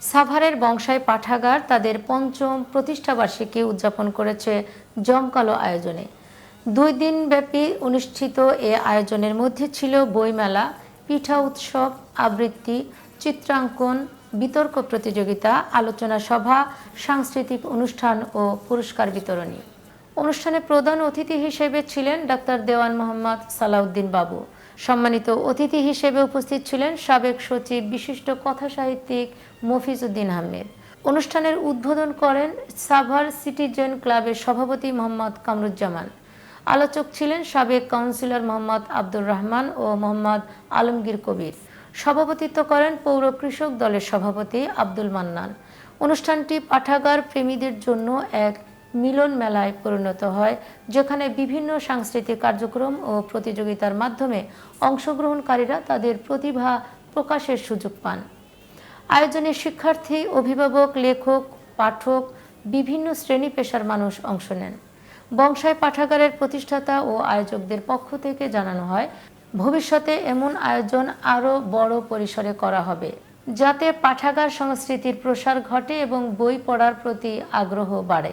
সাভারের বংশায় পাঠাগার তাদের পঞ্চম প্রতিষ্ঠাবার্ষিকী উদযাপন করেছে জমকালো আয়োজনে। দুই দিন ব্যাপী অনুষ্ঠিত এ আয়োজনের মধ্যে ছিল বইমেলা, পিঠা উৎসব, আবৃত্তি, চিত্রাঙ্কন, বিতর্ক প্রতিযোগিতা, আলোচনা সভা, সাংস্কৃতিক অনুষ্ঠান ও পুরস্কার বিতরণী। অনুষ্ঠানে প্রধান অতিথি হিসেবে ছিলেন ডাক্তার দেওয়ান মোহাম্মদ সালাউদ্দিন বাবু। সম্মানিত অতিথি হিসেবে উপস্থিত ছিলেন সাবেক সচিব, বিশিষ্ট কথা সাহিত্যিক মফিজউদ্দিন আহমেদ। অনুষ্ঠানের উদ্বোধন করেন সাভার সিটিজেন ক্লাবের সভাপতি মোহাম্মদ কামরুজ্জামান। আলোচক ছিলেন সাবেক কাউন্সিলর মোহাম্মদ আব্দুর রহমান ও মোহাম্মদ আলমগীর কবির। সভাপতিত্ব করেন পৌর কৃষক দলের সভাপতি আব্দুল মান্নান। অনুষ্ঠানটি পাঠাগার প্রেমীদের জন্য এক মিলন মেলায় পরিণত হয়, যেখানে বিভিন্ন সাংস্কৃতিক কার্যক্রম ও প্রতিযোগিতার মাধ্যমে অংশগ্রহণকারীরা তাদের প্রতিভা প্রকাশের সুযোগ পান। আয়োজনে শিক্ষার্থী, অভিভাবক, লেখক, পাঠক, বিভিন্ন শ্রেণি পেশার মানুষ অংশ নেন। বংশায় পাঠাগারের প্রতিষ্ঠাতা ও আয়োজকদের পক্ষ থেকে জানানো হয়, ভবিষ্যতে এমন আয়োজন আরও বড় পরিসরে করা হবে, যাতে পাঠাগার সংস্কৃতির প্রসার ঘটে এবং বই পড়ার প্রতি আগ্রহ বাড়ে।